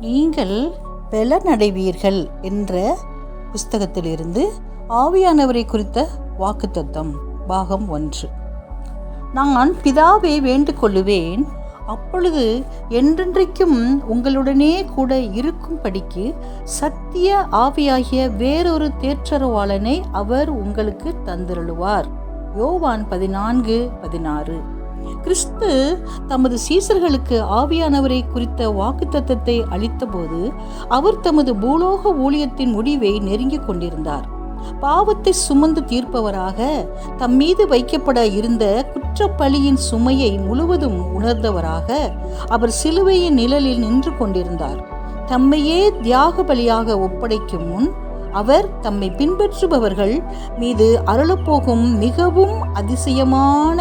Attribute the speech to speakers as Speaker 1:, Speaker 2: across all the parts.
Speaker 1: நீங்கள் பலனடைவீர்கள் என்ற புஸ்தகத்திலிருந்து ஆவியானவரை குறித்த வாக்குத்தத்தம் பாகம் ஒன்று. நான் பிதாவை வேண்டுகொள்ளுவேன் அப்பொழுது என்றென்றைக்கும் உங்களுடனே கூட இருக்கும்படிக்கு சத்திய ஆவியாகிய வேறொரு தேற்றரவாளனை அவர் உங்களுக்கு தந்திருளுவார். யோவான் பதினான்கு பதினாறு. கிறிஸ்து தமது சீசர்களுக்கு ஆவியானவரை குறித்த வாக்குத்தத்தத்தை அளித்தபோது அவர் தமது பூலோக ஊழியத்தின் முடிவை நெருங்கிக் கொண்டிருந்தார். பாவத்தை சுமந்து தீர்ப்பவராக தம் மீது வைக்கப்பட இருந்த குற்றப்பழியின் சுமையை முழுவதும் உணர்ந்தவராக அவர் சிலுவையின் நிழலில் நின்று கொண்டிருந்தார். தம்மையே தியாக பலியாக ஒப்படைக்கும் முன் அவர் தம்மை பின்பற்றுபவர்கள் மீது அருளப்போகும் மிகவும் அதிசயமான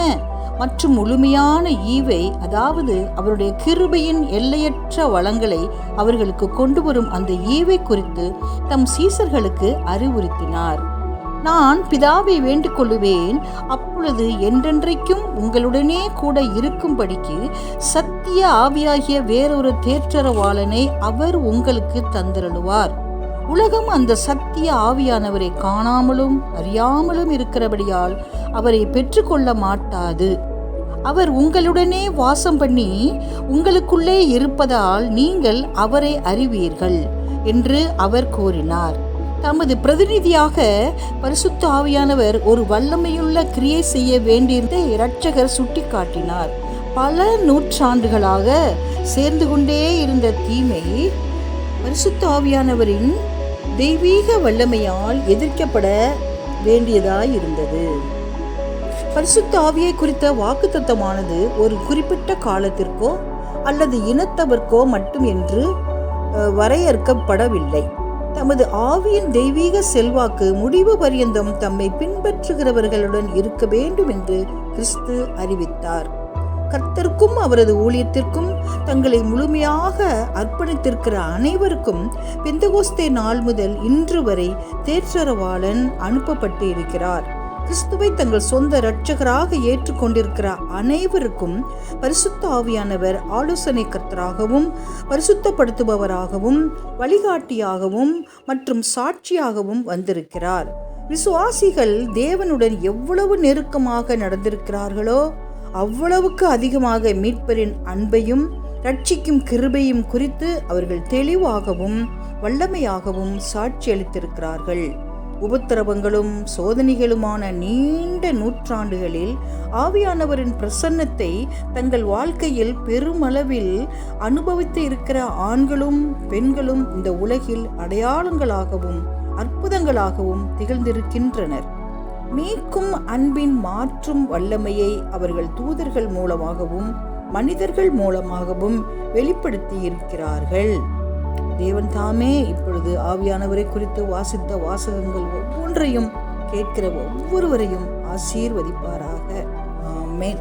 Speaker 1: மற்றும் முழுமையான ஈவை அதாவது அவருடைய கிருபையின் எல்லையற்ற வளங்களை அவர்களுக்கு கொண்டு வரும் அந்த ஈவை குறித்து தம் சீசர்களுக்கு அறிவுறுத்தினார். நான் பிதாவை வேண்டிக் கொள்ளுவேன் அப்பொழுது என்றென்றைக்கும் உங்களுடனே கூட இருக்கும்படிக்கு சத்திய ஆவியாகிய வேறொரு தேற்றரவாளனை அவர் உங்களுக்கு தந்திரழுவார் உலகம் அந்த சத்திய ஆவியானவரை காணாமலும் அறியாமலும் இருக்கிறபடியால் அவரை பெற்றுக்கொள்ள மாட்டாது. அவர் உங்களுடனே வாசம் பண்ணி உங்களுக்குள்ளே இருப்பதால் நீங்கள் அவரை அறிவீர்கள் என்று அவர் கூறினார். தமது பிரதிநிதியாக பரிசுத்த ஆவியானவர் ஒரு வல்லமையுள்ள கிரியை செய்ய வேண்டியதை இரட்சகர் சுட்டிக்காட்டினார். பல நூற்றாண்டுகளாக சேர்ந்து கொண்டே இருந்த தீமை பரிசுத்த ஆவியானவரின் தெய்வீக வல்லமையால் எதிர்க்கப்பட வேண்டியதாய் இருந்தது பரிசுத்த ஆவியை குறித்த வாக்குத்தத்தமானது ஒரு குறிப்பிட்ட காலத்திற்கோ அல்லது இனத்தவர்க்கோ மட்டும் என்று வரையறுக்கப்படவில்லை. தமது ஆவியின் தெய்வீக செல்வாக்கு முடிவு பரியந்தம் தம்மை பின்பற்றுகிறவர்களுடன் இருக்க வேண்டும் என்று கிறிஸ்து அறிவித்தார். கர்த்தருக்கும் அவரது ஊழியத்திற்கும் தங்களை முழுமையாக அர்ப்பணித்திருக்கிற அனைவருக்கும் பெந்தகோஸ்தே நாள் முதல் இன்று வரை தேற்றரவாளன் அனுப்பப்பட்டு இருக்கிறார் கிறிஸ்துவை தங்கள் சொந்த இரட்சகராக ஏற்றுக்கொண்டிருக்கிற அனைவருக்கும் பரிசுத்த ஆவியானவர் ஆலோசனை கர்த்தராகவும் பரிசுத்தப்படுத்துபவராகவும் வழிகாட்டியாகவும் மற்றும் சாட்சியாகவும் வந்திருக்கிறார். விசுவாசிகள் தேவனுடன் எவ்வளவு நெருக்கமாக நடந்திருக்கிறார்களோ அவ்வளவுக்கு அதிகமாக மீட்பரின் அன்பையும் ரட்சிக்கும் கிருபையும் குறித்து அவர்கள் தெளிவாகவும் வல்லமையாகவும் சாட்சியளித்திருக்கிறார்கள் உபத்திரவங்களும் சோதனைகளுமான நீண்ட நூற்றாண்டுகளில் ஆவியானவரின் பிரசன்னத்தை தங்கள் வாழ்க்கையில் பெருமளவில் அனுபவித்து இருக்கிற ஆண்களும் பெண்களும் இந்த உலகில் அடையாளங்களாகவும் அற்புதங்களாகவும் திகழ்ந்திருக்கின்றனர். மீட்கும் அன்பின் மாற்றும் வல்லமையை அவர்கள் தூதர்கள் மூலமாகவும் மனிதர்கள் மூலமாகவும் வெளிப்படுத்தி இருக்கிறார்கள் தேவன் தாமே இப்பொழுது ஆவியானவரை குறித்து வாசித்த வாசகங்கள் ஒவ்வொன்றையும் கேட்கிற ஒவ்வொருவரையும் ஆசீர்வதிப்பாராக. ஆமேன்.